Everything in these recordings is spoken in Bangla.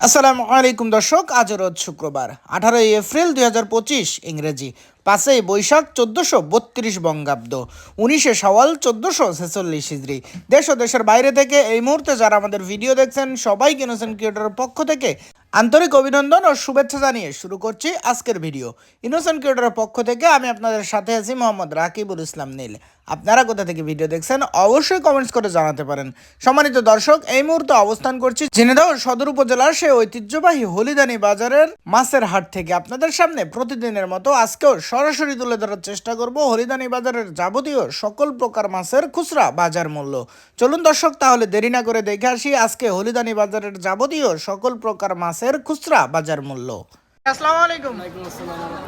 আসসালামু আলাইকুম দর্শক আজ রোজ শুক্রবার আঠারোই এপ্রিল দুই হাজার পঁচিশ ইংরেজি। পাঁচই বৈশাখ চোদ্দোশো বত্রিশ বঙ্গাব্দ, উনিশে সওয়াল চোদ্দোশো ছেচল্লিশ হিজড়ি। দেশ ও দেশের বাইরে থেকে এই মুহূর্তে যারা আমাদের ভিডিও দেখছেন সবাই ইনোসেন্ট ক্রিয়েটরের পক্ষ থেকে আন্তরিক অভিনন্দন ও শুভেচ্ছা জানিয়ে শুরু করছি আজকের ভিডিও। ইনোসেন্ট ক্রিয়েটরের পক্ষ থেকে আমি আপনাদের সাথে আছি মোহাম্মদ রাকিবুল ইসলাম নীল। আপনারা কোথা থেকে ভিডিও দেখছেন, অবশ্যই কমেন্টস করে জানাতে পারেন। সম্মানিত দর্শক, এই মুহূর্তে অবস্থান করছি ঝিনেদাহ সদর উপজেলার সেই ঐতিহ্যবাহী হলিদানি বাজারের মাছের হাট থেকে। আপনাদের সামনে প্রতিদিনের মতো আজকেও সরাসরি তুলে ধরার চেষ্টা করব হলিদানি বাজারের যাবতীয় সকল প্রকার মাছের খুচরা বাজার মূল্য। চলুন দর্শক তাহলে দেরি না করে দেখে আসি আজকে হলিদানি বাজারের যাবতীয় সকল প্রকার মাছের খুচরা বাজার মূল্য। আসসালামু আলাইকুম।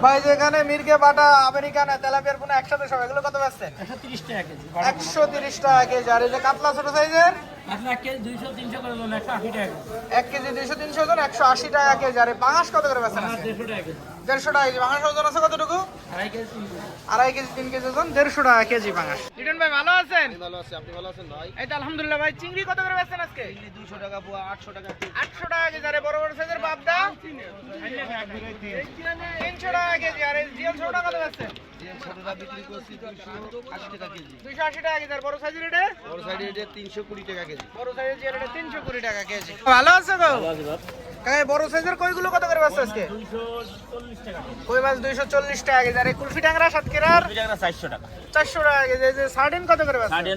ভাই যেখানে মির্গে বাটা আমেরিকান তেলাপিয়ার পোনা একসাথে সব এগুলো কত বেচছেন? একশো তিরিশ টাকা কেজি। টাকা আর এই যে কাতলা ছোট সাইজের? কেজি করে টাকা কেজি। কেজি আর পাঙাশ কত করে দেড়শো টাকা কেজি। দেড়শো টাকা কেজি ভাঙাস ওজন আছে কতটুকু? আড়াই কেজি তিন কেজি। আড়াই কেজি তিন কেজি ওজন দেড়শো টাকা কেজি ভাঙাস লিটন ভাই ভালো আছেন? ভালো আছি আপনি ভালো আছেন ভাই? এই তো আলহামদুলিল্লাহ ভাই চিংড়ি কত করে বেচছেন আজকে? দুশো টাকা পোয়া আটশো টাকা আটশো টাকা কেজি আরে বড় বড় সাইজের পাবদা? তিনশো টাকা কেজি। আর এই টাকা কত বেচছেন? ছোটটা বিক্রি করছি দুশো আশি টাকা কেজি দুইশো আশি টাকা কেজি আর বড় সাইজের এটা বড় সাইডে এটা তিনশো কুড়ি টাকা কেজি বড় সাইজের এটা তিনশো কুড়ি টাকা কেজি ভালো আছে গো কাকা বড় সাইজের কইগুলো কত করে বেচছে আজকে চল্লিশ টাকা কই মাছ দুইশো চল্লিশ টাকা কেজি আর এই কুলফি সাতক্ষীরার দুই চারশো টাকা চারশো টাকা কেজি যে সার্ডিন কত করে বেচছে সাড়ে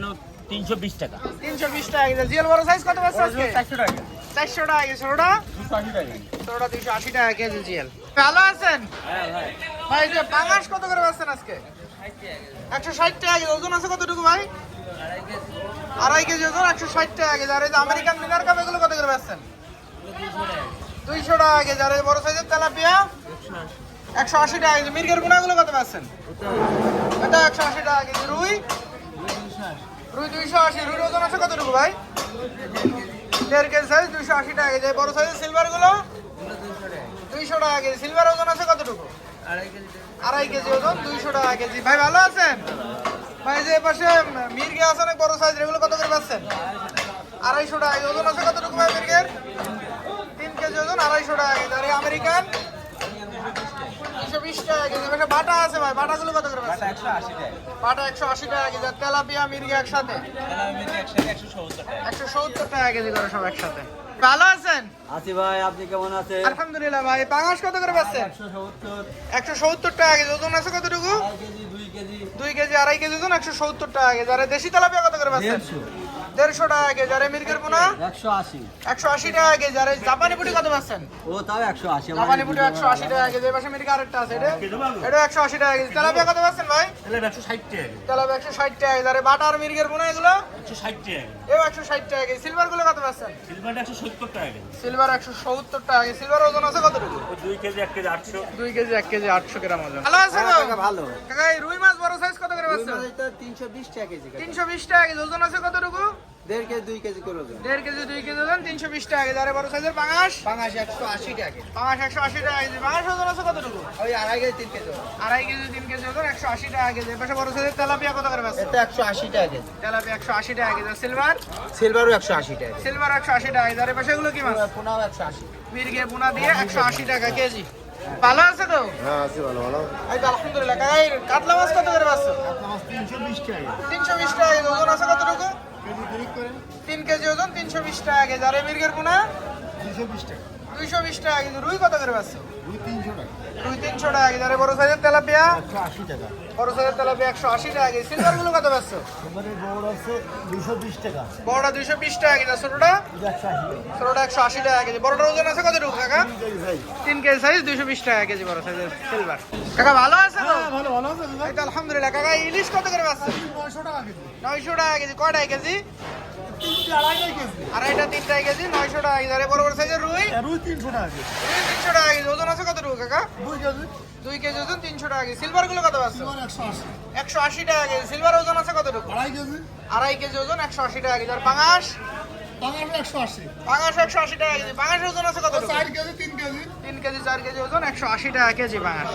তিনশো বিশ টাকা তিনশো বিশ টাকা কেজি জিএল বড় সাইজ কত বেচছে আজকে চারশো টাকা চারশো টাকা কেজি ছোটটা টাকা ছোটটা দুইশো আশি টাকা কেজি জিএল ভালো আছেন হ্যাঁ ভাই, যে পাঙাশ কত করে বেচছেন আজকে? একশো ষাট টাকা কেজি, ওজন আছে কতটুকু ভাই? আড়াই কেজি ওজন, একশো ষাট টাকা কেজি। আর এই যে আমেরিকান মিনার কাপ এগুলো কত করে বেচছেন? দুইশো টাকা কেজি। আর এই বড় সাইজের তেলাপিয়া, একশো আশি টাকা কেজি। মির্গের গুণাগুলো কত বেচছেন? এটা একশো আশি টাকা কেজি। রুই? রুই দুইশো আশি। রুই ওজন আছে কতটুকু ভাই? দেড় কেজি সাইজ দুইশো আশি টাকা কেজি। বড় সাইজের সিলভারগুলো? দুইশো টাকা কেজি। সিলভার ওজন আছে কতটুকু? আড়াই কেজি ওজন, দুইশো টাকা কেজি। ভাই, ভালো আছেন? ভাই যে পাশে মির্গে আছে অনেক বড় সাইজ এগুলো কত করে পাচ্ছেন? আড়াইশো টাকা ওজন আছে কতটুকু ভাই মির্গের? তিন কেজি ওজন, আড়াইশো টাকা কেজি। আর আমেরিকান দুশো বিশ টাকা কেজি। পাশে বাটা আছে ভাই বাটাগুলো কত করে পাচ্ছেন একশো আশি টাকা। বাটা একশো আশি টাকা কেজি আর তেলাপিয়া মির্গে একসাথে? একশো সত্তর টাকা। একশো সত্তর টাকা কেজি করে সব একসাথে। ভালো আছেন? আছি ভাই আপনি কেমন আছেন? আলহামদুলিল্লাহ ভাই পাঙাশ কত করে পাচ্ছেন একশো সত্তর। টাকা কেজি ওজন আছে কতটুকু? দুই কেজি। দুই কেজি আড়াই কেজি ওজন একশো সত্তর টাকা কেজি। আর দেশি তেলাপিয়া কত করে পাচ্ছেন দেড়শো টাকা কেজি আর মির্গের পোনা একশো আশি। একশো আশি টাকা কেজি আর জাপানি পুটি কত পাচ্ছেন? ও তাও একশো আশি জাপানি পুটি একশো আশি টাকা কেজি এই পাশে মির্গে আরেকটা আছে এটা? এটা একশো আশি টাকা কেজি। তেলাপিয়া কত পাচ্ছেন ভাই? একশো ষাট টাকা তেলাপিয়া একশো ষাট টাকা কেজি। আর এই মির্গের পোনা এগুলো? একশো ষাট টাকা এও একশো ষাট টাকা কেজি। সিলভারগুলো কত পাচ্ছেন? সিলভারটা একশো সত্তর টাকা কেজি। সিলভার একশো সত্তর টাকা কেজি। সিলভার ওজন আছে কতটুকু? দুই কেজি এক কেজি আটশো। দুই কেজি এক কেজি আটশো গ্রাম ওজন। ভালো আছে ভালো। কাকা রুই মাছ বড় সাইজ কত করে পাচ্ছেন? তিনশো বিশ টাকা কেজি তিনশো বিশ টাকা কেজি। ওজন আছে কতটুকু? দেড় কেজি দুই কেজি করে দেন দেড় কেজি দুই কেজি ওজন তিনশো বিশ টাকা কেজি আর বড় সাইজের পাঙাশ পাঙাশ একশো আশি টাকা পাঙাশ একশো আশি টাকা কেজি পাঙাশ ওজন আছে কতটুকু ওই আড়াই কেজি তিন কেজি আড়াই কেজি তিন কেজি ওজন একশো আশি টাকা কেজি পাশে বড় সাইজের তেলাপিয়া কত করে পাচ্ছেন এটা একশো আশি টাকা কেজি তেলাপিয়া একশো আশি টাকা কেজি সিলভার সিলভারও একশো আশি টাকা সিলভার একশো আশি টাকা কেজি আর এই পাশে এগুলো কি মাছ পোনাও একশো আশি মির্গে পোনা দিয়ে একশো আশি টাকা কেজি ভালো আছে তো হ্যাঁ আছি ভালো ভালো এই তো আলহামদুলিল্লাহ কাতলা মাছ কত করে পাচ্ছ তিনশো বিশ টাকা তিনশো বিশ টাকা ওজন আছে কতটুকু তিন কেজি ওজন তিনশো বিশ টাকা। কেজি আর মির্গের পোনা দুশো বিশ টাকা। দুইশো বিশ টাকা। কিন্তু রুই কত করে পাচ্ছ দুই তিনশো টাকা। এই বড় সাইজের তেলাপিয়া? একশো আশি টাকা। বড় সাইজের তেলাপিয়া একশো আশি টাকা সিলভারগুলো কত পাচ্ছ? বড় আছে দুশো বিশ টাকা। বড়টা দুইশো বিশ টাকা কেজি ছোটটা? একশো আশি ছোটটা একশো আশি টাকা কেজি। বড়টার ওজন আছে কতটুকু কাকা? তিন কেজি সাইজ। দুইশো বিশ টাকা কেজি বড় সাইজের সিলভার কাকা ভালো আছে তো? ভালো ভালো আছে এই তো আলহামদুলিল্লাহ। কাকা ইলিশ কত করে পাচ্ছ? নয়শো টাকা কেজি। নয়শো টাকা কেজি। কয়টায় কেজি? আড়াইটা তিনটায় কেজি নয়শো টাকা কেজি বড় বড় সাইজের রুই? রুই তিনশো টাকা কেজি। রুই তিনশো টাকা কতটুকু কাকা। দুই কেজি। দুই কেজি ওজন তিনশো টাকা কেজি। সিলভারগুলো কত পাচ্ছ একশো আশি। টাকা কেজি। সিলভার ওজন আছে কতটুকু? আড়াই কেজি। আড়াই কেজি ওজন একশো আশি টাকা কেজি। আর পাঙাশ? বাঙালি একশো আশি। পাঙাশ একশো আশি টাকা কেজি। পাঙাশের ওজন আছে কত চার কেজি তিন কেজি। তিন কেজি চার কেজি ওজন একশো আশি টাকা কেজি পাঙাশ।